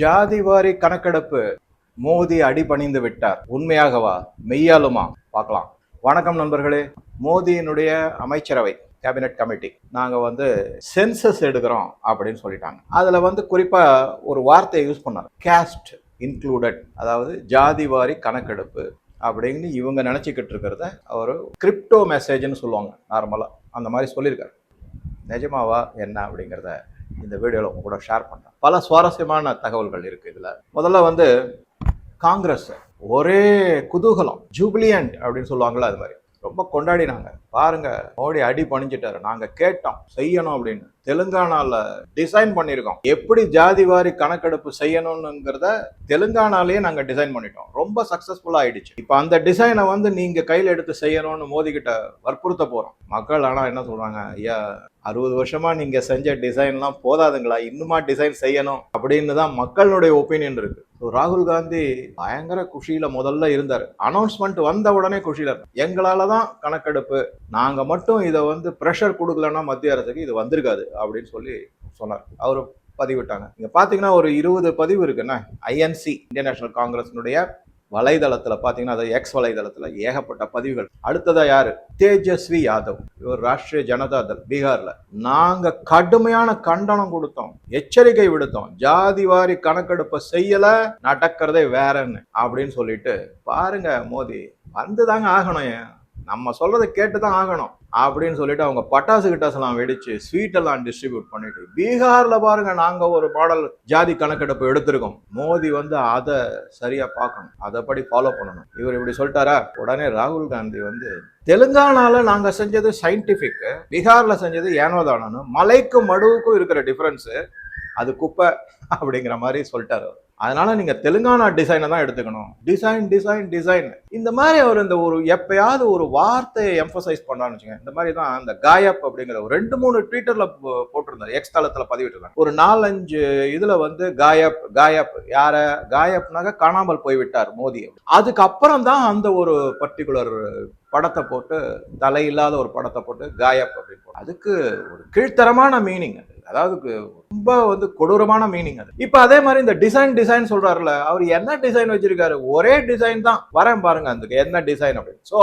ஜாதிவாரி கணக்கெடுப்பு மோதி அடிபணிந்து விட்டார். உண்மையாகவா? மெய்யாலுமா? பார்க்கலாம். வணக்கம் நண்பர்களே. மோதியினுடைய அமைச்சரவை கேபினெட் கமிட்டி. நாங்கள் வந்து சென்சஸ் எடுக்கிறோம் அப்படின்னு சொல்லிட்டாங்க. அதில் வந்து குறிப்பாக ஒரு வார்த்தையை யூஸ் பண்ணார் கேஸ்ட் இன்க்ளூடட் அதாவது ஜாதி வாரி கணக்கெடுப்பு அப்படின்னு இவங்க நினச்சிக்கிட்டு இருக்கிறத ஒரு கிரிப்டோ மெசேஜ்னு சொல்லுவாங்க. நார்மலாக அந்த மாதிரி சொல்லியிருக்காரு. நிஜமாவா? என்ன அப்படிங்கிறத இந்த வீடியோவில் உங்க கூட ஷேர் பண்ணுறேன் பல சுவாரஸ்யமான தகவல்கள் இருக்குது இதில். முதல்ல வந்து காங்கிரஸ் ஒரே குதூகலம் ஜூபிலியன்ட் அப்படின்னு சொல்லுவாங்களா அது மாதிரி. ரொம்ப கொண்டாடினாங்க. பாருங்க மோடி அடி பணிஞ்சிட்டாரு. நாங்க கேட்டோம் செய்யணும் அப்படின்னு. தெலுங்கானால டிசைன் பண்ணியிருக்கோம். எப்படி ஜாதிவாரி கணக்கெடுப்பு செய்யணும்ங்கிறத தெலுங்கானாலேயே நாங்க டிசைன் பண்ணிட்டோம். ரொம்ப சக்சஸ்ஃபுல்லா ஆயிடுச்சு. இப்போ அந்த டிசைனை வந்து நீங்க கையில எடுத்து செய்யணும்னு மோதி கிட்ட வற்புறுத்த போறோம். மக்கள் ஆனா என்ன சொல்றாங்க ஐயா அறுபது வருஷமா நீங்க செஞ்ச டிசைன்லாம் போதாதுங்களா? இன்னுமா டிசைன் செய்யணும்? அப்படின்னு தான் மக்களுடைய ஒப்பீனியன் இருக்கு. ராகுல் காந்தி பயங்கர குஷியில முதல்ல இருந்தார். அனௌன்ஸ்மெண்ட் வந்த உடனே குஷியில எங்களால தான் கணக்கெடுப்பு நாங்க மட்டும் இதை வந்து ப்ரெஷர் கொடுக்கலன்னா மத்திய அரசுக்கு இது வந்திருக்காது அப்படின்னு சொல்லி சொன்னார். அவர் பதிவிட்டாங்க. இங்க பாத்தீங்கன்னா ஒரு இருபது பதிவு இருக்குன்னா ஐஎன்சி இந்தியன் நேஷனல் காங்கிரஸினுடைய வலைதளத்தில் பார்த்தீங்கன்னா அது எக்ஸ் வலைதளத்தில் ஏகப்பட்ட பதிவுகள். அடுத்ததாக யார்? தேஜஸ்வி யாதவ். இவர் ராஷ்டிரிய ஜனதா தள் பீகாரில். நாங்கள் கடுமையான கண்டனம் கொடுத்தோம். எச்சரிக்கை விடுத்தோம். ஜாதிவாரி கணக்கெடுப்பை செய்யலை நடக்கிறதே வேறன்னு அப்படின்னு சொல்லிட்டு பாருங்க மோடி வந்துதாங்க ஆகணும். ஏன். நம்ம சொல்றதை கேட்டு தான் ஆகணும். அப்படின்னு சொல்லிட்டு அவங்க பட்டாசு கிட்டாசெல்லாம் வெடிச்சு ஸ்வீட்டெல்லாம் டிஸ்ட்ரிபியூட் பண்ணிட்டு பீகார்ல பாருங்க நாங்க ஒரு பாடல் ஜாதி கணக்கெடுப்பு எடுத்திருக்கோம். மோடி வந்து அதை சரியா பார்க்கணும். அதைப்படி ஃபாலோ பண்ணணும். இவர் இப்படி சொல்லிட்டாரா? உடனே ராகுல் காந்தி வந்து தெலுங்கானால நாங்க செஞ்சது சயின்டிபிக் பீகார்ல செஞ்சது ஏனோதானு மலைக்கும் மடுவுக்கும் இருக்கிற டிஃபரன்ஸ் அது குப்பை அப்படிங்கிற மாதிரி சொல்லிட்டாரு அதனால நீங்க தெலுங்கானா டிசைனை தான் எடுத்துக்கணும். டிசைன் டிசைன் டிசைன் இந்த மாதிரி அவர் இந்த ஒரு எப்பயாவது ஒரு வார்த்தையை எம்பசைஸ் பண்ணான்னு வச்சுங்க இந்த மாதிரி தான் அந்த காயப் அப்படிங்கிற ஒரு ரெண்டு மூணு ட்விட்டர்ல போ- போட்டிருந்தாரு. எக்ஸ் தளத்துல பதிவிட்டிருந்தாங்க ஒரு நாலஞ்சு இதுல வந்து காயப் காயப் யார? காயப்னாக காணாமல் போய்விட்டார் மோடி அதுக்கப்புறம் தான் அந்த ஒரு பர்டிகுலர் படத்தை போட்டு தலை இல்லாத ஒரு படத்தை போட்டு காயப் அப்படின்னு அதுக்கு ஒரு கீழ்த்தரமான மீனிங் அது. அதாவது ரொம்ப வந்து கொடூரமான மீனிங் அது. இப்போ அதே மாதிரி இந்த டிசைன் டிசைன் சொல்றாருல அவர் என்ன டிசைன் வச்சிருக்காரு? ஒரே டிசைன் தான். வரேன் பாருங்க அந்த என்ன டிசைன் அப்படின்னு. ஸோ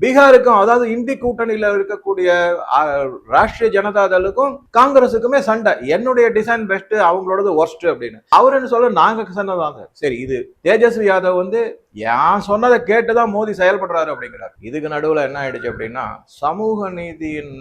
பீகாருக்கும் அதாவது இந்தி கூட்டணியில இருக்கக்கூடிய ராஷ்டிரிய ஜனதா தளுக்கும் காங்கிரஸுக்குமே சண்டை. என்னுடைய டிசைன் பெஸ்ட் அவங்களோடது ஒர்ஸ்ட் அப்படின்னு. அவர் என்ன சொல்ல நாங்க சொன்னதாங்க சரி. இது தேஜஸ்வி யாதவ் வந்து ஏன் சொன்னதை கேட்டுதான் மோடி செயல்படுறாரு அப்படிங்கிறார். இதுக்கு நடுவில் என்ன ஆயிடுச்சு அப்படின்னா சமூக நீதியின்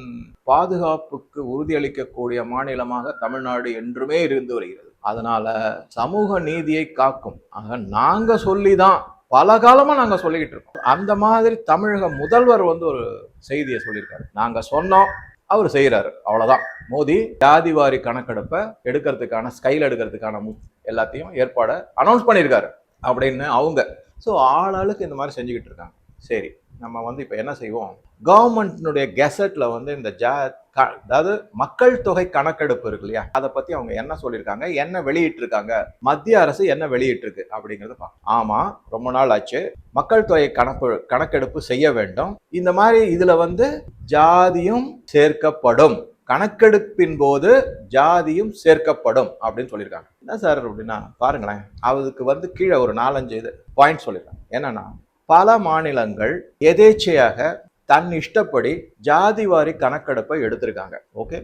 பாதுகாப்புக்கு உறுதியளிக்கக்கூடிய மாநிலமாக தமிழ்நாடு என்றுமே இருந்து வருகிறது. அதனால சமூக நீதியை காக்கும். ஆக நாங்க சொல்லிதான் பல காலமா நாங்க சொல்லிக்கிட்டு இருக்கோம். அந்த மாதிரி தமிழக முதல்வர் வந்து ஒரு செய்தியை சொல்லியிருக்காரு. நாங்க சொன்னோம் அவர் செய்யறாரு அவ்வளவுதான். மோடி ஜாதிவாரி கணக்கெடுப்பை எடுக்கிறதுக்கான ஸ்கைல் எடுக்கிறதுக்கான மு- எல்லாத்தையும் ஏற்பாடை அனௌன்ஸ் பண்ணியிருக்காரு. அப்படின்னு அவங்க. ஸோ ஆளாளுக்கு இந்த மாதிரி செஞ்சுக்கிட்டு இருக்காங்க. சரி. நம்ம வந்து இப்போ என்ன செய்வோம்? கவர்மெண்ட்னுடைய கெசட்ல வந்து இந்த ஜா அதாவது மக்கள் தொகை கணக்கெடுப்பு இருக்கு இல்லையா? அதை பத்தி அவங்க என்ன சொல்லியிருக்காங்க? என்ன வெளியிட்டிருக்காங்க? மத்திய அரசு என்ன வெளியிட்டிருக்கு? அப்படிங்கறத பார்க்கணும். ஆமா ரொம்ப நாள் ஆச்சு. மக்கள் தொகை கணக்கு கணக்கெடுப்பு செய்ய வேண்டும். இந்த மாதிரி இதுல வந்து ஜாதியும் சேர்க்கப்படும். கணக்கெடுப்பின் போது ஜாதியும் சேர்க்கப்படும் அப்படின்னு சொல்லியிருக்காங்க. என்ன சார் அப்படின்னா? பாருங்களேன். அதுக்கு வந்து கீழே ஒரு நாலஞ்சு இது பாயிண்ட் சொல்லியிருக்காங்க. என்னன்னா பல மாநிலங்கள் எதேச்சையாக தன் இஷ்டப்படி ஜாதிவாரி கணக்கெடுப்பை எடுத்திருக்காங்க. ஓகே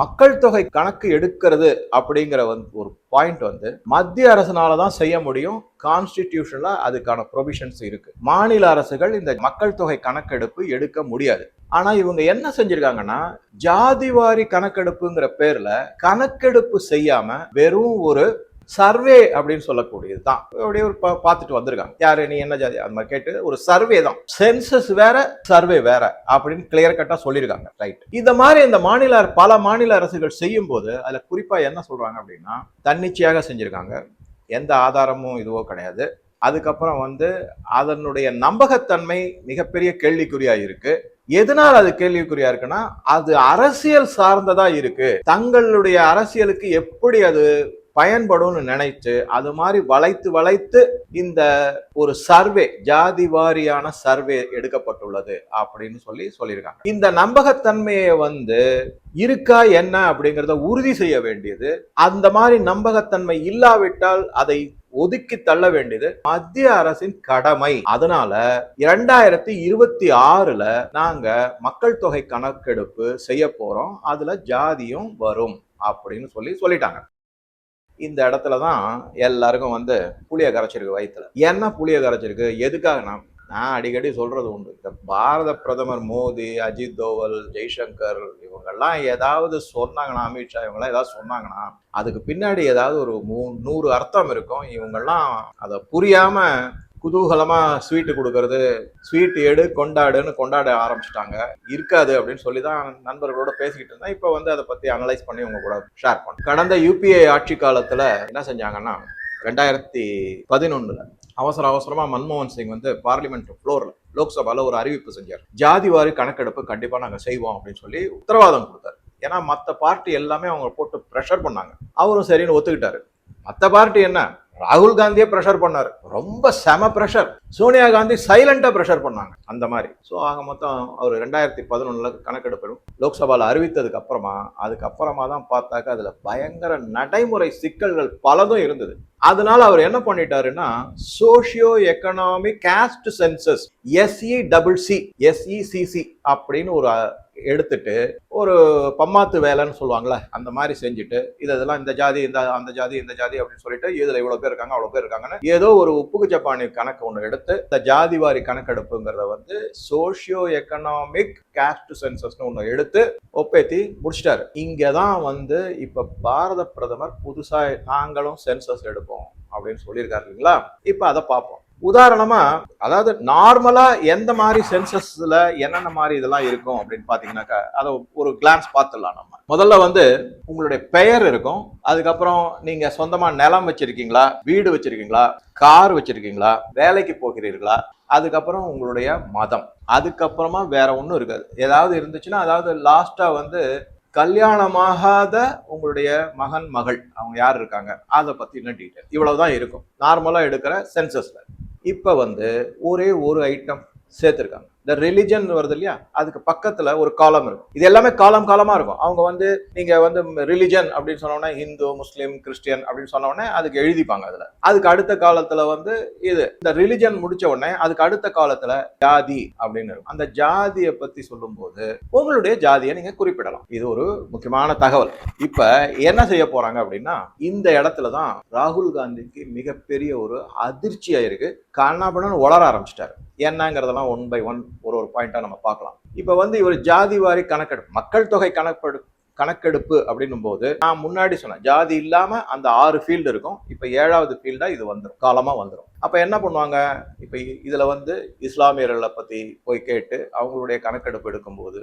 மக்கள் தொகை கணக்கு எடுக்கிறது அப்படிங்கிற வந்து ஒரு பாயிண்ட் வந்து மத்திய அரசுனால தான் செய்ய முடியும். கான்ஸ்டிடியூஷன்ல அதுக்கான ப்ரொவிஷன்ஸ் இருக்கு. மாநில அரசுகள் இந்த மக்கள் தொகை கணக்கெடுப்பு எடுக்க முடியாது. ஆனா இவங்க என்ன செஞ்சிருக்காங்கன்னா ஜாதிவாரி கணக்கெடுப்புங்கிற பேர்ல கணக்கெடுப்பு செய்யாம வெறும் ஒரு சர்வே அப்படின்னு சொல்லக்கூடியது தான் அப்படியே ஒரு பா- பார்த்துட்டு வந்திருக்காங்க. யாரு? நீ என்ன ஜாதி? அந்த மாதிரி கேட்டு ஒரு சர்வே தான். சென்சஸ் வேற சர்வே வேற அப்படின்னு கிளியர் கட்டா சொல்லியிருக்காங்க. ரைட் இந்த மாதிரி இந்த மாநில பல மாநில அரசுகள் செய்யும் போது அதுல குறிப்பா என்ன சொல்றாங்க அப்படின்னா தன்னிச்சையாக செஞ்சிருக்காங்க. எந்த ஆதாரமும் இதுவோ கிடையாது. அதுக்கப்புறம் வந்து அதனுடைய நம்பகத்தன்மை மிகப்பெரிய கேள்விக்குறியா இருக்கு. எதனால் அது கேள்விக்குறியா இருக்குன்னா அது அரசியல் சார்ந்ததா இருக்கு. தங்களுடைய அரசியலுக்கு எப்படி அது பயன்படும்னு நினைச்சு அது மாதிரி வளைத்து வளைத்து இந்த ஒரு சர்வே ஜாதி வாரியான சர்வே எடுக்கப்பட்டுள்ளது அப்படின்னு சொல்லி சொல்லியிருக்காங்க. இந்த நம்பகத்தன்மையை வந்து இருக்கா என்ன அப்படிங்கிறத உறுதி செய்ய வேண்டியது. அந்த மாதிரி நம்பகத்தன்மை இல்லாவிட்டால் அதை ஒதுக்கி தள்ள வேண்டியது மத்திய அரசின் கடமை. அதனால இரண்டாயிரத்தி இருபத்தி ஆறுல நாங்க மக்கள் தொகை கணக்கெடுப்பு செய்ய போறோம். அதுல ஜாதியும் வரும் அப்படின்னு சொல்லி சொல்லிட்டாங்க. இந்த இடத்துல தான் எல்லாருக்கும் வந்து புளிய கரைச்சிருக்கு வயிற்றுல என்ன புளிய கரைச்சிருக்கு? எதுக்காக நான் நான் அடிக்கடி சொல்றது உண்டு. இந்த பாரத பிரதமர் மோடி அஜித் தோவல் ஜெய்சங்கர் இவங்கெல்லாம் ஏதாவது சொன்னாங்கன்னா அமித்ஷா இவங்கெல்லாம் ஏதாவது சொன்னாங்கன்னா அதுக்கு பின்னாடி ஏதாவது ஒரு மூ நூறு அர்த்தம் இருக்கும். இவங்கெல்லாம் அதை புரியாம குதூகலமாக ஸ்வீட்டு கொடுக்கறது ஸ்வீட் எடு கொண்டாடுன்னு கொண்டாட ஆரம்பிச்சிட்டாங்க. இருக்காது அப்படின்னு சொல்லி தான் நண்பர்களோட பேசிக்கிட்டு இருந்தேன். இப்போ வந்து அதை பற்றி அனலைஸ் பண்ணி உங்க கூட ஷேர் பண்ண கடந்த யூபிஐ ஆட்சி காலத்தில் என்ன செஞ்சாங்கன்னா ரெண்டாயிரத்தி பதினொன்றில் அவசர அவசரமாக மன்மோகன் சிங் வந்து பார்லிமெண்ட் ஃப்ளோரில் லோக்சபாவில் ஒரு அறிவிப்பு செஞ்சார். ஜாதிவாரி கணக்கெடுப்பு கண்டிப்பாக நாங்கள் செய்வோம் அப்படின்னு சொல்லி உத்தரவாதம் கொடுத்தாரு. ஏன்னா மற்ற பார்ட்டி எல்லாமே அவங்க போட்டு ப்ரெஷர் பண்ணாங்க. அவரும் சரின்னு ஒத்துக்கிட்டாரு. மற்ற பார்ட்டி என்ன? ராகுல் காந்தியே ப்ரெஷர் பண்ணார். ரொம்ப செம ப்ரெஷர் சோனியா காந்தி சைலண்டாக ப்ரெஷர் பண்ணாங்க. அந்த மாதிரி. ஸோ ஆக மொத்தம் அவர் ரெண்டாயிரத்தி பதினொன்றில் கணக்கெடுப்பிடும் லோக்சபாவில் அறிவித்ததுக்கு அப்புறமா அதுக்கப்புறமா தான் பார்த்தாக்க அதில் பயங்கர நடைமுறை சிக்கல்கள் பலதும் இருந்தது. அதனால அவர் என்ன பண்ணிட்டாருன்னா socio economic caste census S E double C SECC அப்படின்னு ஒரு எடுத்துட்டு ஒரு பம்மாத்து வேலைன்னு சொல்லுவாங்கல்ல அந்த மாதிரி செஞ்சுட்டு இது இதெல்லாம் இந்த ஜாதி இந்த அந்த ஜாதி இந்த ஜாதி அப்படின்னு சொல்லிட்டு இதில் இவ்வளோ பேர் இருக்காங்க அவ்வளோ பேர் இருக்காங்கன்னு ஏதோ ஒரு உப்புக்கு ஜப்பானி கணக்கு ஒன்று எடுத்து இந்த ஜாதி வாரி கணக்கெடுப்புங்கிறத வந்து சோஷியோ எக்கனாமிக் கேஸ்ட் சென்சஸ்னு ஒன்று எடுத்து ஒப்பேத்தி முடிச்சிட்டாரு. இங்கே தான் வந்து இப்போ பாரத பிரதமர் புதுசாக நாங்களும் சென்சஸ் எடுப்போம் அப்படின்னு சொல்லியிருக்காரு இல்லைங்களா? இப்போ அதை பார்ப்போம். உதாரணமா அதாவது நார்மலா எந்த மாதிரி சென்சஸ்ல என்னென்ன மாதிரி இதெல்லாம் இருக்கும் அப்படின்னு பாத்தீங்கன்னாக்கா அதை ஒரு கிளான்ஸ் பார்த்துடலாம் நம்ம. முதல்ல வந்து உங்களுடைய பெயர் இருக்கும். அதுக்கப்புறம் நீங்க சொந்தமா நிலம் வச்சிருக்கீங்களா வீடு வச்சிருக்கீங்களா கார் வச்சிருக்கீங்களா வேலைக்கு போகிறீர்களா அதுக்கப்புறம் உங்களுடைய மதம். அதுக்கப்புறமா வேற ஒன்றும் இருக்காது. ஏதாவது இருந்துச்சுன்னா அதாவது லாஸ்டா வந்து கல்யாணமாகாத உங்களுடைய மகன் மகள் அவங்க யார் இருக்காங்க அதை பத்தின டீட்டெயில் இவ்வளவுதான் இருக்கும். நார்மலா எடுக்கிற சென்சஸ்ல இப்போ வந்து ஒரே ஒரு ஐட்டம் சேர்த்துருக்காங்க. இந்த ரிலிஜன் வருது இல்லையா? அதுக்கு பக்கத்துல ஒரு காலம் இருக்கும். இது எல்லாமே காலம் காலமா இருக்கும். அவங்க வந்து நீங்க வந்து ரிலிஜன் அப்படின்னு சொன்ன ஹிந்து முஸ்லீம் கிறிஸ்டியன் அப்படின்னு சொன்ன அதுக்கு எழுதிப்பாங்க அதுல. அதுக்கு அடுத்த காலத்துல வந்து இது இந்த ரிலிஜன் முடிச்ச உடனே அதுக்கு அடுத்த காலத்துல ஜாதி அப்படின்னு இருக்கும். அந்த ஜாதியை பத்தி சொல்லும்போது உங்களுடைய ஜாதியை நீங்க குறிப்பிடலாம். இது ஒரு முக்கியமான தகவல். இப்ப என்ன செய்ய போறாங்க அப்படின்னா இந்த இடத்துல தான் ராகுல் காந்திக்கு மிகப்பெரிய ஒரு அதிர்ச்சியா இருக்கு. கண்ணாபணன் உளர ஆரம்பிச்சிட்டாரு. என்னங்கிறதெல்லாம் ஒன் பை ஒன் ஒரு ஒரு பாயிண்ட்டாக நம்ம பார்க்கலாம். இப்போ வந்து இவர் ஜாதி வாரி கணக்கெடுப்பு மக்கள் தொகை கணக்கெடு கணக்கெடுப்பு அப்படின்னும் போது நான் முன்னாடி சொன்னேன் ஜாதி இல்லாமல் அந்த ஆறு ஃபீல்டு இருக்கும். இப்போ ஏழாவது ஃபீல்டாக இது வந்துடும் காலமாக வந்துடும் அப்போ என்ன பண்ணுவாங்க? இப்போ இ- வந்து இஸ்லாமியர்களை பற்றி போய் கேட்டு அவங்களுடைய கணக்கெடுப்பு எடுக்கும்போது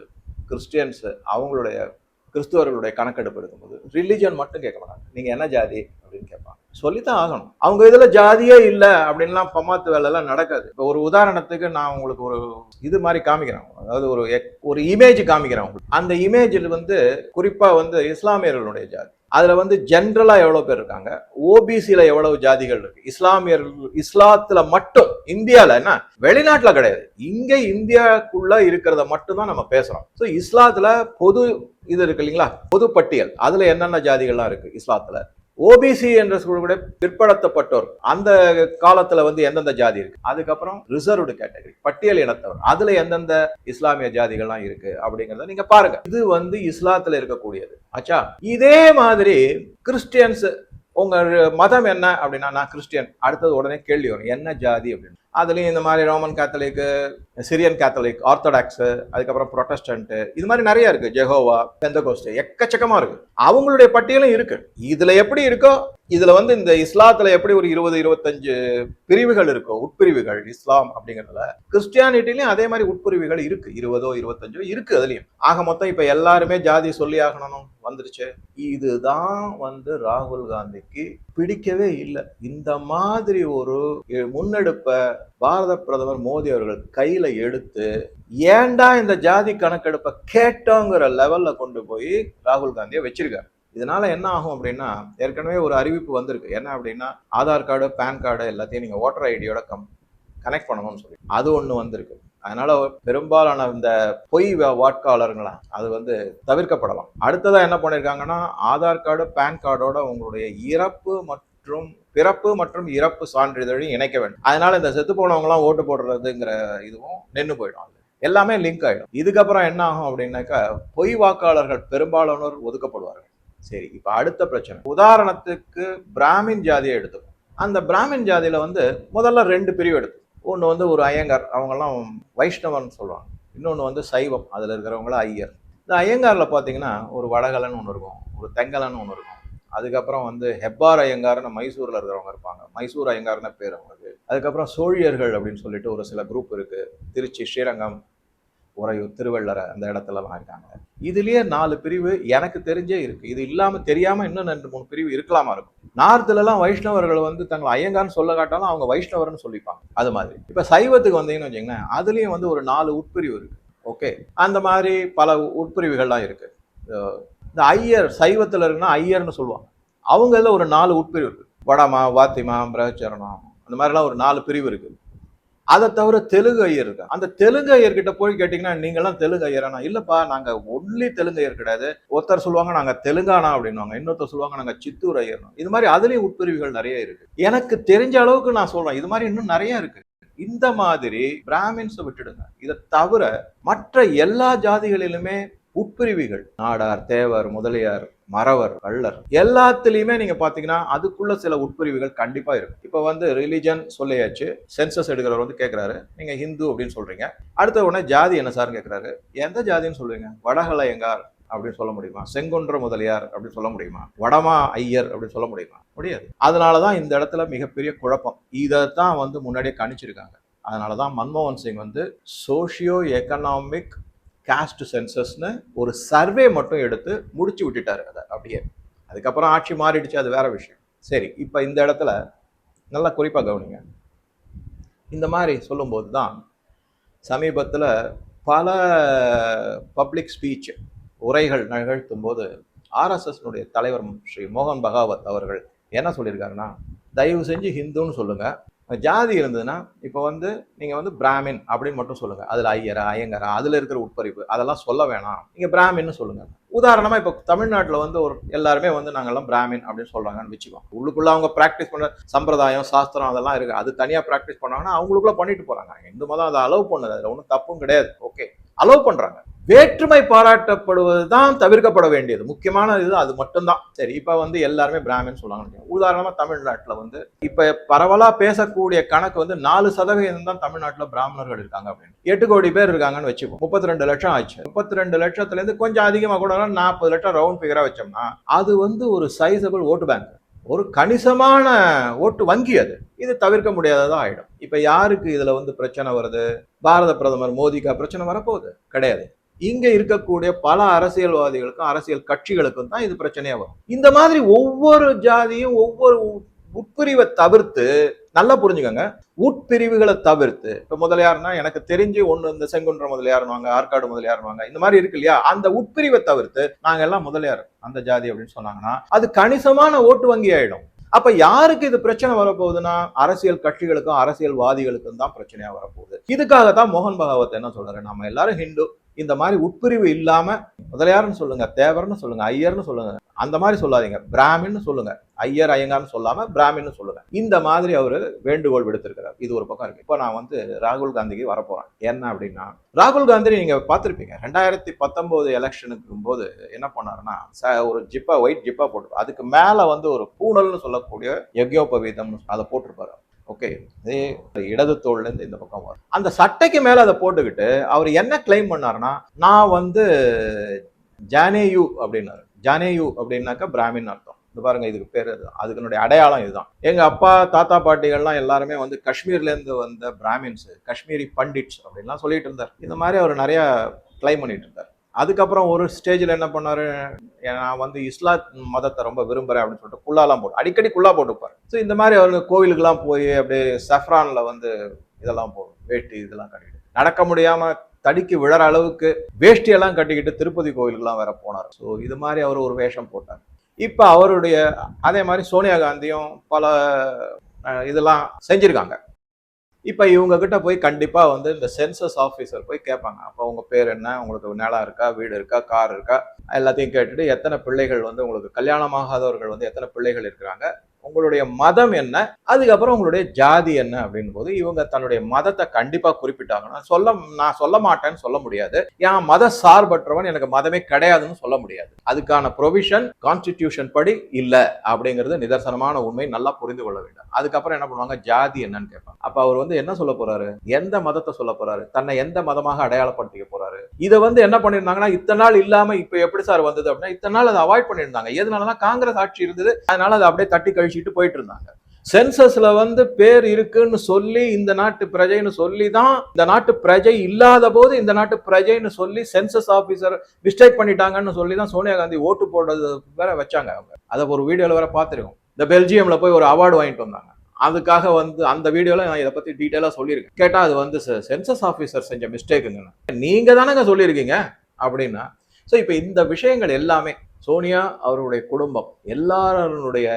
கிறிஸ்டியன்ஸு அவங்களுடைய கிறிஸ்துவர்களுடைய கணக்கெடுப்பு எடுக்கும்போது ரிலிஜன் மட்டும் கேட்க மாட்டாங்க. நீங்க என்ன ஜாதி அப்படின்னு கேட்பாங்க. சொல்லித்தான் ஆகணும். அவங்க இதில் ஜாதியே இல்லை அப்படின்லாம் பமாத்து வேலைலாம் நடக்காது. இப்போ ஒரு உதாரணத்துக்கு நான் உங்களுக்கு ஒரு இது மாதிரி காமிக்கிறேன். அதாவது ஒரு எக்- ஒரு இமேஜ் காமிக்கிறேன் உங்களுக்கு. அந்த இமேஜில் வந்து குறிப்பாக வந்து இஸ்லாமியர்களுடைய ஜாதி. அதில் வந்து ஜென்ரலாக எவ்வளோ பேர் இருக்காங்க? ஓபிசியில் எவ்வளவு ஜாதிகள் இருக்கு? இஸ்லாமியர்கள் இஸ்லாத்தில் மட்டும் இந்தியாவில் என்ன? வெளிநாட்டில் கிடையாது. இங்கே இந்தியாக்குள்ள இருக்கிறத மட்டும் தான் நம்ம பேசுகிறோம் ஸோ இஸ்லாத்தில் பொது இது இருக்கு இல்லைங்களா? பொது பட்டியல். அதில் என்னென்ன ஜாதிகள்லாம் இருக்குது இஸ்லாத்தில்? ஓபிசி என்ற கூட பிற்படுத்தப்பட்டோர். அந்த காலத்துல வந்து எந்தெந்த ஜாதி இருக்கு? அதுக்கப்புறம் ரிசர்வ்டு கேட்டகரி பட்டியல் இனத்தவர். அதுல எந்தெந்த இஸ்லாமிய ஜாதிகள்லாம் இருக்கு அப்படிங்கறத நீங்க பாருங்க. இது வந்து இஸ்லாத்துல இருக்கக்கூடியது. ஆச்சா இதே மாதிரி கிறிஸ்டியன்ஸ் உங்க மதம் என்ன அப்படின்னா நான் கிறிஸ்டியன் அடுத்தது உடனே கேள்வி வரும். என்ன ஜாதி அப்படின்னு? அதுலேயும் இந்த மாதிரி Roman Catholic Syrian Catholic Orthodox அதுக்கப்புறம் ப்ரொட்டஸ்டன்ட்டு இது மாதிரி நிறைய இருக்குது ஜெகோவா பெந்தகோஸ்டு எக்கச்சக்கமாக இருக்குது அவங்களுடைய பட்டியலும் இருக்குது இதில் எப்படி இருக்கோ இதில் வந்து இந்த இஸ்லாத்தில் எப்படி ஒரு இருபது இருபத்தஞ்சு பிரிவுகள் இருக்கோ உட்பிரிவுகள் இஸ்லாம் அப்படிங்கிறதுல கிறிஸ்டியானிட்டிலையும் அதே மாதிரி உட்பிரிவுகள் இருக்குது இருபதோ இருபத்தஞ்சோ இருக்குது அதுலேயும். ஆக மொத்தம் இப்போ எல்லாருமே ஜாதி சொல்லி ஆகணும் வந்துருச்சு. இதுதான் வந்து ராகுல் காந்திக்கு பிடிக்கவே இல்லை. இந்த மாதிரி ஒரு முன்னெடுப்பை பாரத பிரதமர் மோடி அவர்கள் கையில எடுத்து ஏன்டா இந்த ஜாதி கணக்கெடுப்பை கேட்டோங்கிற லெவல்ல கொண்டு போய் ராகுல் காந்தியை வச்சிருக்காரு. இதனால என்ன ஆகும் அப்படின்னா ஏற்கனவே ஒரு அறிவிப்பு வந்திருக்கு. என்ன அப்படின்னா ஆதார் கார்டு பேன் கார்டு எல்லாத்தையும் நீங்க ஓட்டர் ஐடியோட கம் கனெக்ட் பண்ணணும்னு சொல்லி. அது ஒன்று வந்திருக்கு. அதனால பெரும்பாலான இந்த பொய் வா- வாட்காளருங்களா அது வந்து தவிர்க்கப்படலாம். அடுத்ததாக என்ன பண்ணியிருக்காங்கன்னா ஆதார் கார்டு பேன் கார்டோட உங்களுடைய இறப்பு மற்றும் மற்றும் பிறப்பு மற்றும் இறப்பு சான்றிதழையும் இணைக்க வேண்டும். அதனால இந்த செத்து போனவங்கலாம் ஓட்டு போடுறதுங்கிற இதுவும் நின்று போயிடும் எல்லாமே லிங்க் ஆகிடும் இதுக்கப்புறம் என்ன ஆகும் அப்படின்னாக்கா பொய் வாக்காளர்கள் பெரும்பாலானோர் ஒதுக்கப்படுவார்கள். சரி இப்போ அடுத்த பிரச்சனை. உதாரணத்துக்கு பிராமின் ஜாதியை எடுத்துக்கும் அந்த பிராமின் ஜாதியில் வந்து முதல்ல ரெண்டு பிரிவு எடுத்து. ஒன்று வந்து ஒரு ஐயங்கார் அவங்கெல்லாம் வைஷ்ணவன் சொல்லுவாங்க. இன்னொன்று வந்து சைவம் அதில் இருக்கிறவங்கள ஐயர். இந்த ஐயங்காரில் பார்த்தீங்கன்னா ஒரு வடகலன்னு ஒன்று இருக்கும் ஒரு தெங்கலன்னு ஒன்று இருக்கும். அதுக்கப்புறம் வந்து ஹெப்பார் ஐயங்கார்னு மைசூரில் இருக்கிறவங்க இருப்பாங்க. மைசூர் ஐயங்கார்னு பேர் அவங்களுக்கு. அதுக்கப்புறம் சோழியர்கள் அப்படின்னு சொல்லிட்டு ஒரு சில குரூப் இருக்குது திருச்சி ஸ்ரீரங்கம் உறையூர் திருவள்ளரை அந்த இடத்துலலாம் இருக்காங்க. இதுலேயே நாலு பிரிவு எனக்கு தெரிஞ்சே இருக்குது இது இல்லாமல் தெரியாமல் இன்னும் ரெண்டு மூணு பிரிவு இருக்கலாமா இருக்கும். நார்த்துலலாம் வைஷ்ணவர்கள் வந்து தங்களை ஐயங்கார்னு சொல்ல காட்டாலும் அவங்க வைஷ்ணவர்னு சொல்லிப்பாங்க. அது மாதிரி. இப்போ சைவத்துக்கு வந்தீங்கன்னு வச்சுங்களேன் அதுலேயும் வந்து ஒரு நாலு உட்பிரிவு இருக்குது ஓகே அந்த மாதிரி பல உட்பிரிவுகள்லாம் இருக்குது இந்த ஐயர் சைவத்தில் இருக்குன்னா ஐயர்னு சொல்லுவாங்க. அவங்க இதில் ஒரு நாலு உட்பிரிவு இருக்குது வடமா வாத்திமா பிரகச்சரணம் அந்த மாதிரிலாம் ஒரு நாலு பிரிவு இருக்குது அதை தவிர தெலுங்கு ஐயர் இருக்கு அந்த தெலுங்கு ஐயர்கிட்ட போய் கேட்டிங்கன்னா நீங்களாம் தெலுங்கு ஐயரானா இல்லைப்பா நாங்கள் ஒன்லி தெலுங்கு ஐயர் கிடையாது. ஒருத்தர் சொல்லுவாங்க நாங்கள் தெலுங்கானா? அப்படின்னுவாங்க. இன்னொருத்தர் சொல்லுவாங்க நாங்கள் சித்தூர் ஐயர் இது மாதிரி அதுலேயும் உட்பிரிவுகள் நிறைய இருக்கு. எனக்கு தெரிஞ்ச அளவுக்கு நான் சொல்கிறேன் இது மாதிரி இன்னும் நிறைய இருக்கு. இந்த மாதிரி பிராமின்ஸை விட்டுடுங்க. இதை தவிர மற்ற எல்லா ஜாதிகளிலுமே உட்பிரிவுகள். நாடார் தேவர் முதலியார் மறவர் கள்ளர் எல்லாத்துலயுமே நீங்க பாத்தீங்கன்னா அதுக்குள்ள சில உட்பிரிவுகள் கண்டிப்பா இருக்கும். இப்ப வந்து ரிலிஜன் சொல்லியாச்சு சென்சஸ் எடுக்கிறவர் வந்து கேட்குறாரு நீங்க ஹிந்து அப்படின்னு சொல்றீங்க. அடுத்த உடனே ஜாதி என்ன சார்னு கேட்குறாரு எந்த ஜாதின்னு சொல்லுவீங்க வடகலையங்கார் அப்படின்னு சொல்ல முடியுமா? செங்குன்ற முதலியார் அப்படின்னு சொல்ல முடியுமா? வடமா ஐயர் அப்படின்னு சொல்ல முடியுமா? முடியாது. அதனாலதான் இந்த இடத்துல மிகப்பெரிய குழப்பம். இதை தான் வந்து முன்னாடியே கணிச்சிருக்காங்க. அதனாலதான் மன்மோகன் சிங் வந்து சோஷியோ எக்கனாமிக் காஸ்ட் சென்சஸ்னு ஒரு சர்வே மட்டும் எடுத்து முடிச்சு விட்டுட்டாரு அதை அப்படியே. அதுக்கப்புறம் ஆட்சி மாறிடுச்சு அது வேற விஷயம். சரி இப்போ இந்த இடத்துல நல்லா குறிப்பாக கவனிங்க. இந்த மாதிரி சொல்லும்போது தான் சமீபத்தில் பல பப்ளிக் ஸ்பீச் உரைகள் நிகழ்த்தும் போது ஆர்எஸ்எஸ்னுடைய தலைவர் ஸ்ரீ மோகன் பகாவத் அவர்கள் என்ன சொல்லியிருக்காருன்னா தயவு செஞ்சு ஹிந்துன்னு சொல்லுங்கள் ஜாதி இருந்ததுன்னா இப்போ வந்து நீங்கள் வந்து பிராமின் அப்படின்னு மட்டும் சொல்லுங்கள் அதில் ஐயரா ஐயங்கரா அதில் இருக்கிற உட்பறிப்பு அதெல்லாம் சொல்ல வேணாம். நீங்கள் பிராமின்னு சொல்லுங்கள் உதாரணமாக இப்போ தமிழ்நாட்டில் வந்து ஒரு எல்லாருமே வந்து நாங்கள்லாம் பிராமின் அப்படின்னு சொல்கிறாங்கன்னு வச்சுக்கோம் உள்ளுக்குள்ளே அவங்க ப்ராக்டிஸ் பண்ண சம்பிரதாயம் சாஸ்திரம் அதெல்லாம் இருக்குது அது தனியாக ப்ராக்டிஸ் பண்ணாங்கன்னா அவங்களுக்குள்ள பண்ணிட்டு போகிறாங்க இந்து மதம் அதை அலோவ் பண்ணுது அதில் ஒன்றும் தப்பும் கிடையாது. ஓகே அலோவ் பண்ணுறாங்க வேற்றுமை பாராட்டப்படுவது தான் தவிர்க்கப்பட வேண்டியது. முக்கியமான இது அது மட்டும்தான். சரி இப்போ வந்து எல்லாருமே பிராமின் சொல்லுவாங்க உதாரணமாக தமிழ்நாட்டில் வந்து இப்போ பரவலாக பேசக்கூடிய கணக்கு வந்து நாலு சதவீதம் தான் தமிழ்நாட்டில் பிராமணர்கள் இருக்காங்க அப்படின்னு. எட்டு கோடி பேர் இருக்காங்கன்னு வச்சுப்போம். முப்பத்தி ரெண்டு லட்சம் ஆச்சு. முப்பத்தி ரெண்டு லட்சத்துலேருந்து கொஞ்சம் அதிகமாக கூட நாற்பது லட்சம் ரவுண்ட் ஃபிகராக வச்சோம்னா அது வந்து ஒரு சைஸபிள் ஓட்டு பேங்க் ஒரு கணிசமான ஓட்டு வங்கி அது. இது தவிர்க்க முடியாததாக ஆகிடும் இப்போ யாருக்கு இதில் வந்து பிரச்சனை வருது? பாரத பிரதமர் மோதிக்கா பிரச்சனை வரப்போகுது? கிடையாது. இங்க இருக்கக்கூடிய பல அரசியல்வாதிகளுக்கும் அரசியல் கட்சிகளுக்கும் தான் இது பிரச்சனையா வரும். இந்த மாதிரி ஒவ்வொரு ஜாதியும் ஒவ்வொரு உட்பிரிவை தவிர்த்து நல்லா புரிஞ்சுக்கோங்க. உட்பிரிவுகளை தவிர்த்து இப்போ முதலியார்னா எனக்கு தெரிஞ்சு ஒன்று இந்த செங்குன்ற முதலியார்னுவாங்க ஆற்காடு முதலியார்னுவாங்க இந்த மாதிரி இருக்கு இல்லையா? அந்த உட்பிரிவை தவிர்த்து நாங்கள் எல்லாம் முதலியார் அந்த ஜாதி அப்படின்னு சொன்னாங்கன்னா அது கணிசமான ஓட்டு வங்கி ஆயிடும். அப்ப யாருக்கு இது பிரச்சனை வரப்போகுதுன்னா அரசியல் கட்சிகளுக்கும் அரசியல்வாதிகளுக்கும் தான் பிரச்சனையா வரப்போகுது. இதுக்காக தான் மோகன் பகவத் என்ன சொல்றாரு? நம்ம எல்லாரும் ஹிந்து இந்த மாதிரி உட்பிரிவு இல்லாம முதலியார்னு சொல்லுங்க தேவர்னு சொல்லுங்க ஐயர்னு சொல்லுங்க அந்த மாதிரி சொல்லாதீங்க. பிராமின்னு சொல்லுங்க ஐயர் ஐயங்கார்னு சொல்லாம பிராமின்னு சொல்லுங்க. இந்த மாதிரி அவரு வேண்டுகோள் விடுத்திருக்கிறார். இது ஒரு பக்கம் இருக்கு. இப்போ நான் வந்து ராகுல் காந்திக்கு வரப்போறேன். என்ன அப்படின்னா ராகுல் காந்தி நீங்க பார்த்துருப்பீங்க. ரெண்டாயிரத்தி பத்தொன்பது எலெக்ஷனுக்கு போது என்ன பண்ணாருன்னா ச- ஒரு ஜிப்பா ஒயிட் ஜிப்பா போட்டு அதுக்கு மேல வந்து ஒரு பூணல்னு சொல்லக்கூடிய யக்யோபவீதம் அதை போட்டிருப்பாரு. ஓகே. இதே இடது தோல்லேருந்து இந்த பக்கம் வரும். அந்த சட்டைக்கு மேலே அதை போட்டுக்கிட்டு அவர் என்ன கிளைம் பண்ணாருன்னா நான் வந்து ஜானேயு அப்படின்னாரு. ஜானேயு அப்படின்னாக்கா பிராமின் அர்த்தம். இது பாருங்க இதுக்கு பேர் இதுதான் அதுக்குனுடைய அடையாளம் இதுதான். எங்கள் அப்பா தாத்தா பாட்டிகள்லாம் எல்லாருமே வந்து காஷ்மீர்லேருந்து வந்த பிராமின்ஸு காஷ்மீரி பண்டிட்ஸ் அப்படின்லாம் சொல்லிட்டு இருந்தார். இந்த மாதிரி அவர் நிறையா கிளைம் பண்ணிட்டு இருந்தார். அதுக்கப்புறம் ஒரு ஸ்டேஜில் என்ன பண்ணாரு? நான் வந்து இஸ்லாத் மதத்தை ரொம்ப விரும்புறேன் அப்படின்னு சொல்லிட்டு குல்லாலாம் போட்டு அடிக்கடி குல்லா போட்டுப்பார். ஸோ இந்த மாதிரி அவர் கோவிலுக்கெல்லாம் போய் அப்படியே சஃப்ரானில் வந்து இதெல்லாம் போடும் வேட்டி இதெல்லாம் கட்டிட்டு. நடக்க முடியாமல் தடிக்கு விழற அளவுக்கு வேஷ்டியெல்லாம் கட்டிக்கிட்டு திருப்பதி கோவிலுக்கெல்லாம் வேற போனார். ஸோ இது மாதிரி அவர் ஒரு வேஷம் போட்டார். இப்போ அவருடைய அதே மாதிரி சோனியா காந்தியும் பல இதெல்லாம் செஞ்சுருக்காங்க. இப்போ இவங்க கிட்ட போய் கண்டிப்பாக வந்து இந்த சென்சஸ் ஆஃபீஸர் போய் கேட்பாங்க அப்போ உங்க பேர் என்ன? உங்களுக்கு நிலம் இருக்கா? வீடு இருக்கா? கார் இருக்கா? எல்லாத்தையும் கேட்டுட்டு எத்தனை பிள்ளைகள் வந்து உங்களுக்கு கல்யாணமாகாதவர்கள் வந்து எத்தனை பிள்ளைகள் இருக்கிறாங்க? உங்களுடைய மதம் என்ன? அதுக்கப்புறம் உங்களுடைய ஜாதி என்ன அப்படின்னு போது இவங்க தன்னுடைய மதத்தை கண்டிப்பாக குறிப்பிட்டாங்கன்னா சொல்ல நான் சொல்ல மாட்டேன்னு சொல்ல முடியாது. என் மத சார்பற்றவன் எனக்கு மதமே கிடையாதுன்னு சொல்ல முடியாது. அதுக்கான ப்ரொவிஷன் கான்ஸ்டிடியூஷன் படி இல்லை அப்படிங்கிறது நிதர்சனமான உண்மை நல்லா புரிந்து கொள்ள வேண்டும். அதுக்கப்புறம் என்ன பண்ணுவாங்க? ஜாதி என்னன்னு கேட்பாங்க. அப்ப அவர் வந்து என்ன சொல்ல போறாரு? எந்த மதத்தை சொல்ல போறாரு? தன்னை எந்த மதமாக அடையாளப்படுத்திக்க போறாரு? இதை வந்து என்ன பண்ணிருந்தாங்கன்னா இத்தனை நாள் இல்லாம இப்ப எப்படி சார் வந்தது அப்படின்னா இத்தனை நாள் அதை அவாய்ட் பண்ணியிருந்தாங்க. எதனாலனா காங்கிரஸ் ஆட்சி இருந்தது. அதனால அதை அப்படியே தட்டி கழிச்சிட்டு போயிட்டு இருந்தாங்க சென்சஸ்ல வந்து பேர் இருக்குன்னு சொல்லி இந்த நாட்டு பிரஜைன்னு சொல்லி தான் இந்த நாட்டு பிரஜை இல்லாத போது இந்த நாட்டு பிரஜைன்னு சொல்லி சென்சஸ் ஆபீசர் மிஸ்டேக் பண்ணிட்டாங்கன்னு சொல்லி தான் சோனியா காந்தி ஓட்டு போடுறது வேற வச்சாங்க அவங்க. அதை ஒரு வீடியோல வேற பார்த்துருக்கோம். இந்த பெல்ஜியம்ல போய் ஒரு அவார்டு வாங்கிட்டு வந்தாங்க. அதுக்காக வந்து அந்த வீடியோல நான் இதை பத்தி டீட்டெயிலாக சொல்லியிருக்கேன். கேட்டால் அது வந்து சென்சஸ் ஆபீசர் செஞ்ச மிஸ்டேக்குங்க நீங்க தானேங்க சொல்லியிருக்கீங்க அப்படின்னா ஸோ இப்போ இந்த விஷயங்கள் எல்லாமே சோனியா அவருடைய குடும்பம் எல்லாருடைய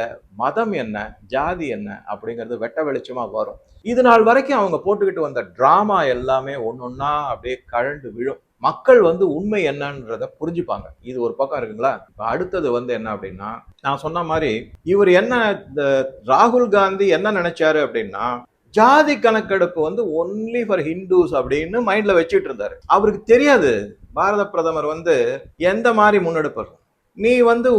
மதம் என்ன ஜாதி என்ன அப்படிங்கிறது வெட்ட வெளிச்சமாக வரும். இது நாள் வரைக்கும் அவங்க போட்டுக்கிட்டு வந்த ட்ராமா எல்லாமே ஒன்றா அப்படியே கழண்டு விழும். மக்கள் வந்து உண்மை என்னன்றத புரிஞ்சுப்பாங்க. இது ஒரு பக்கம் இருக்குங்களா? இப்போ அடுத்தது வந்து என்ன அப்படின்னா நான் சொன்ன மாதிரி இவர் என்ன இந்த ராகுல் காந்தி என்ன நினைச்சாரு அப்படின்னா ஜாதி கணக்கெடுப்பு வந்து ஒன்லி ஃபார் ஹிந்துஸ் அப்படின்னு மைண்ட்ல வச்சுட்டு இருந்தாரு. அவருக்கு தெரியாது. பாரத பிரதமர் வந்து எந்த மாதிரி முன்னெடுப்பார். நீ வந்து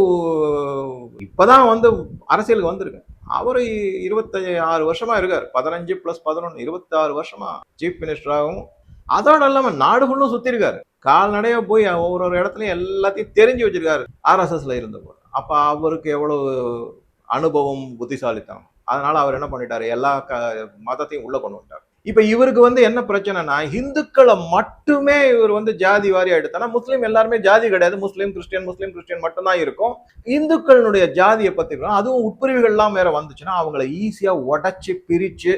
இப்பதான் வந்து அரசியலுக்கு வந்திருக்க. அவர் இருபத்தி ஆறு வருஷமா இருக்கார். பதினஞ்சு பிளஸ் பதினொன்று இருபத்தாறு வருஷமா சீஃப் மினிஸ்டராகவும் அதோட இல்லாம நாடு ஃபுல்லும் சுத்தி இருக்காரு. கால்நடையா போய் ஒவ்வொரு ஒரு இடத்துலயும் எல்லாத்தையும் தெரிஞ்சு வச்சிருக்காரு. ஆர்எஸ்எஸ்ல இருந்தபோது. அப்ப அவருக்கு எவ்வளவு அனுபவம் புத்திசாலித்தனம்? அதனால அவர் என்ன பண்ணிட்டாரு? எல்லா க மதத்தையும் உள்ள கொண்டு வந்துட்டார். இப்ப இவருக்கு வந்து என்ன பிரச்சனைனா இந்துக்களை மட்டுமே இவர் வந்து ஜாதி வாரியா எடுத்தானா முஸ்லீம் எல்லாருமே ஜாதி கிடையாது. முஸ்லீம் கிறிஸ்டியன் முஸ்லீம் கிறிஸ்டியன் மட்டும்தான் இருக்கும். இந்துக்களுடைய ஜாதியை பத்தி அதுவும் உட்பிரிவுகள்லாம் வேற வந்துச்சுன்னா அவங்கள ஈஸியா உடச்சு பிரிச்சு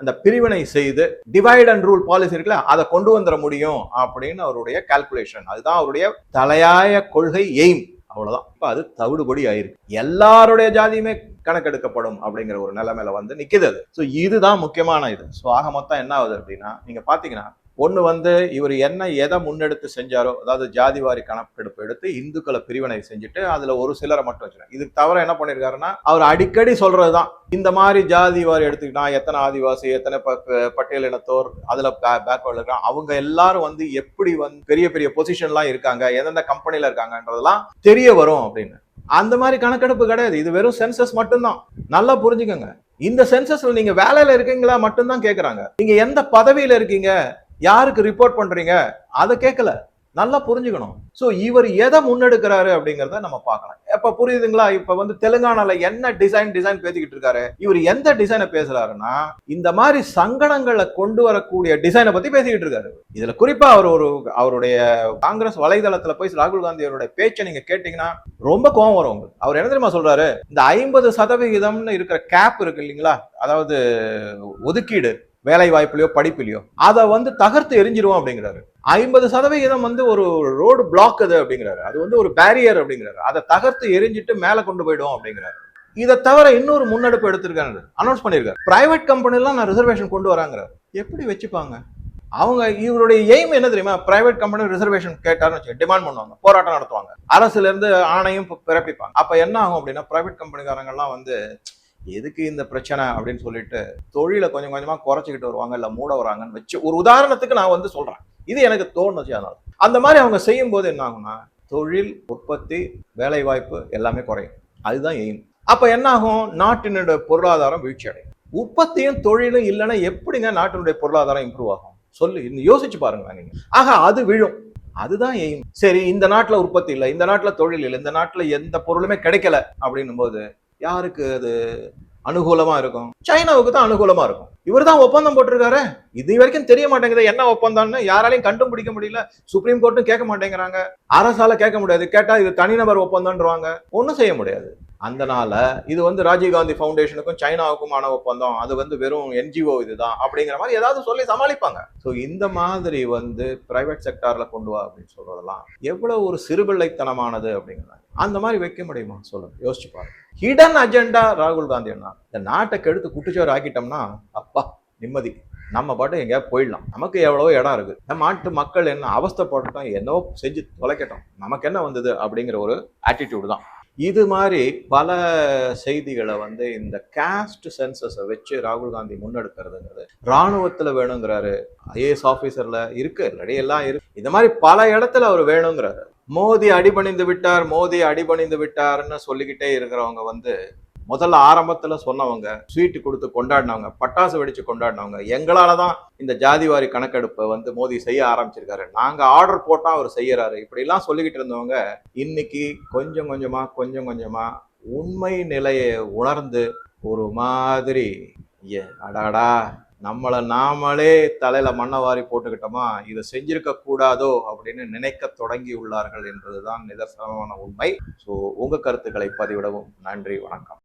அந்த பிரிவினை செய்து டிவைட் அண்ட் ரூல் பாலிசி இருக்குல்ல அதை கொண்டு வந்துட முடியும் அப்படின்னு அவருடைய கால்குலேஷன் அதுதான் அவருடைய தலையாய கொள்கை எய்ம் அவ்வளவுதான். இப்ப அது தவிடுபடி ஆயிருக்கு. எல்லாருடைய ஜாதியுமே கணக்கெடுக்கப்படும் அப்படிங்கிற ஒரு நிலைமையில வந்து நிக்குது அது. ஸோ இதுதான் முக்கியமான இது. ஸோ ஆக மொத்தம் என்ன ஆகுது அப்படின்னா நீங்க பாத்தீங்கன்னா ஒன்று வந்து இவர் என்ன எதை முன்னெடுத்து செஞ்சாரோ அதாவது ஜாதிவாரி கணக்கெடுப்பு எடுத்து இந்துக்களை பிரிவினை செஞ்சுட்டு அதில் ஒரு சிலரை மட்டும் வச்சுருக்காங்க இதுக்கு தவிர என்ன பண்ணியிருக்காருன்னா அவர் அடிக்கடி சொல்கிறது தான் இந்த மாதிரி ஜாதி வாரி எடுத்துக்கிட்டா எத்தனை ஆதிவாசி எத்தனை ப- பட்டியலினத்தோர் அதில் பேக்வேர்டில் இருக்காங்க அவங்க எல்லாரும் வந்து எப்படி வந்து பெரிய பெரிய பொசிஷன்லாம் இருக்காங்க எந்தெந்த கம்பெனியில் இருக்காங்கன்றதெல்லாம் தெரிய வரும் அப்படின்னு. அந்த மாதிரி கணக்கெடுப்பு கிடையாது. இது வெறும் சென்சஸ் மட்டும்தான். நல்லா புரிஞ்சுக்கோங்க. இந்த சென்சஸ்ல நீங்க வேலையில இருக்கீங்களா மட்டும்தான் கேக்குறாங்க. நீங்க எந்த பதவியில இருக்கீங்க? யாருக்கு ரிப்போர்ட் பண்றீங்க? அதை கேட்கல நல்லா புரிஞ்சுக்கணும். ஸோ இவர் எதை முன்னெடுக்கிறாரு அப்படிங்கிறத நம்ம பார்க்கலாம். எப்போ புரியுதுங்களா? இப்போ வந்து தெலுங்கானால என்ன டிசைன் டிசைன் பேசிக்கிட்டு இருக்காரு? இவர் எந்த டிசைனை பேசுறாருன்னா இந்த மாதிரி சங்கடங்களை கொண்டு வரக்கூடிய டிசைனை பத்தி பேசிக்கிட்டு இருக்காரு. இதுல குறிப்பா அவர் ஒரு அவருடைய காங்கிரஸ் வலைதளத்துல போய் ராகுல் காந்தி அவருடைய பேச்சை நீங்க கேட்டீங்கன்னா ரொம்ப கோவம் வரும் உங்களுக்கு. அவர் என்ன தெரியுமா சொல்றாரு? இந்த ஐம்பது சதவிகிதம்னு இருக்கிற கேப் இருக்கு இல்லைங்களா? அதாவது ஒதுக்கீடு வேலை வாய்ப்புலையோ படிப்புலையோ அதை வந்து தகர்த்து எரிஞ்சிருவோம் அப்படிங்கிறாரு. ஐம்பது சதவிகிதம் வந்து ஒரு ரோடு பிளாக் அது அப்படிங்கிறாரு. அது வந்து ஒரு பேரியர் அப்படிங்கிறாரு. அதை தகர்த்து எரிஞ்சிட்டு மேலே கொண்டு போயிடும் அப்படிங்கிறாரு. இதை தவிர இன்னொரு முன்னெடுப்பு எடுத்திருக்காரு அனௌன்ஸ் பண்ணிருக்காரு பிரைவேட் கம்பெனிலாம் நான் ரிசர்வேஷன் கொண்டு வராங்கிறார். எப்படி வச்சுப்பாங்க? அவங்க இவருடைய எய்ம் என்ன தெரியுமா? பிரைவேட் கம்பெனி ரிசர்வேஷன் கேட்டாருன்னு வச்சு டிமாண்ட் பண்ணுவாங்க. போராட்டம் நடத்துவாங்க. அரசுல இருந்து ஆணையும் பிறப்பிப்பாங்க. அப்ப என்ன ஆகும் அப்படின்னா பிரைவேட் கம்பெனிக்காரங்கெல்லாம் வந்து எதுக்கு இந்த பிரச்சனை அப்படின்னு சொல்லிட்டு தொழிலை கொஞ்சம் கொஞ்சமாக குறைச்சிக்கிட்டு வருவாங்க இல்லை மூட வராங்கன்னு வச்சு ஒரு உதாரணத்துக்கு நான் வந்து சொல்கிறேன் இது எனக்கு தோணுச்சு அதனால். அந்த மாதிரி அவங்க செய்யும் போது என்ன ஆகும்னா தொழில் உற்பத்தி வேலைவாய்ப்பு எல்லாமே குறையும். அதுதான் எய்ம் அப்போ என்னாகும்? நாட்டினுடைய பொருளாதாரம் வீழ்ச்சி அடையும். உற்பத்தியும் தொழிலும் இல்லைன்னா எப்படிங்க நாட்டினுடைய பொருளாதாரம் இம்ப்ரூவ் ஆகும்? சொல்லு இன்னும் யோசிச்சு பாருங்களா நீங்க. ஆக அது விழும். அதுதான் எய்ம் சரி இந்த நாட்டில் உற்பத்தி இல்லை இந்த நாட்டில் தொழில் இல்லை இந்த நாட்டில் எந்த பொருளுமே கிடைக்கல அப்படின்னும் போது யாருக்கு அது அனுகூலமா இருக்கும்? சைனாவுக்கு தான் அனுகூலமா இருக்கும். இவர் தான் ஒப்பந்தம் போட்டிருக்காரு. இது வரைக்கும் தெரிய மாட்டேங்குது என்ன ஒப்பந்தம்னு. யாராலையும் கண்டுபிடிக்க முடியல. சுப்ரீம் கோர்ட்டும் கேட்க மாட்டேங்கிறாங்க. அரசால கேட்க முடியாது. கேட்டா இது தனிநபர் ஒப்பந்தம்ன்றவாங்க. ஒன்றும் செய்ய முடியாது. அதனால இது வந்து ராஜீவ்காந்தி ஃபவுண்டேஷனுக்கும் சைனாவுக்குமான ஒப்பந்தம். அது வந்து வெறும் என்ஜிஓ இதுதான் அப்படிங்கிற மாதிரி ஏதாவது சொல்லி சமாளிப்பாங்க. ஸோ இந்த மாதிரி வந்து பிரைவேட் செக்டார்ல கொண்டு வா அப்படின்னு சொல்றதெல்லாம் எவ்வளவு ஒரு சிறுபிள்ளைத்தனமானது அப்படிங்கிறாங்க அந்த மாதிரி வைக்க முடியுமா? சொல்லுங்க. யோசிச்சு பாருங்க. ஹிடன் அஜெண்டா ராகுல் காந்தி அண்ணா. இந்த நாட்டை கெடுத்து குட்டிச்சோறு ஆக்கிட்டோம்னா அப்பா நிம்மதி. நம்ம பாட்டு எங்கேயாவது போயிடலாம். நமக்கு எவ்வளவோ இடம் இருக்கு. நம்ம நாட்டு மக்கள் என்ன அவஸ்தப்பட்டோம் என்னவோ செஞ்சு தொலைக்கட்டும். நமக்கு என்ன வந்தது அப்படிங்கிற ஒரு ஆட்டிடியூடு தான். இது மாதிரி பல செய்திகளை வந்து இந்த காஸ்ட் சென்சஸை வச்சு ராகுல் காந்தி முன்னெடுக்கிறதுங்கிறது ராணுவத்தில் வேணுங்கிறாரு. ஐஏஎஸ் ஆஃபீஸரில் இருக்கு ரெடியெல்லாம் இருக்கு. இந்த மாதிரி பல இடத்துல அவர் வேணுங்கிறாரு. மோதி அடிபணிந்து விட்டார் மோதி அடிபணிந்து விட்டார்னு சொல்லிக்கிட்டே இருக்கிறவங்க வந்து முதல்ல ஆரம்பத்துல சொன்னவங்க ஸ்வீட்டு கொடுத்து கொண்டாடினவங்க பட்டாசு வெடிச்சு கொண்டாடினவங்க எங்களால தான் இந்த ஜாதிவாரி கணக்கெடுப்பை வந்து மோடி செய்ய ஆரம்பிச்சிருக்காரு. நாங்க ஆர்டர் போட்டா அவர் செய்யறாரு. இப்படிலாம் சொல்லிக்கிட்டு இருந்தவங்க இன்னைக்கு கொஞ்சம் கொஞ்சமா கொஞ்சம் கொஞ்சமா உண்மை நிலையை உணர்ந்து ஒரு மாதிரி ஏ அடாடா நம்மளை நாமளே தலையில மண்ணை வாரி போட்டுக்கிட்டோமா இதை செஞ்சிருக்க கூடாதோ அப்படின்னு நினைக்க தொடங்கி உள்ளார்கள் என்பதுதான் நிதர்சனமான உண்மை. ஸோ உங்க கருத்துக்களை பதிவிடவும். நன்றி வணக்கம்.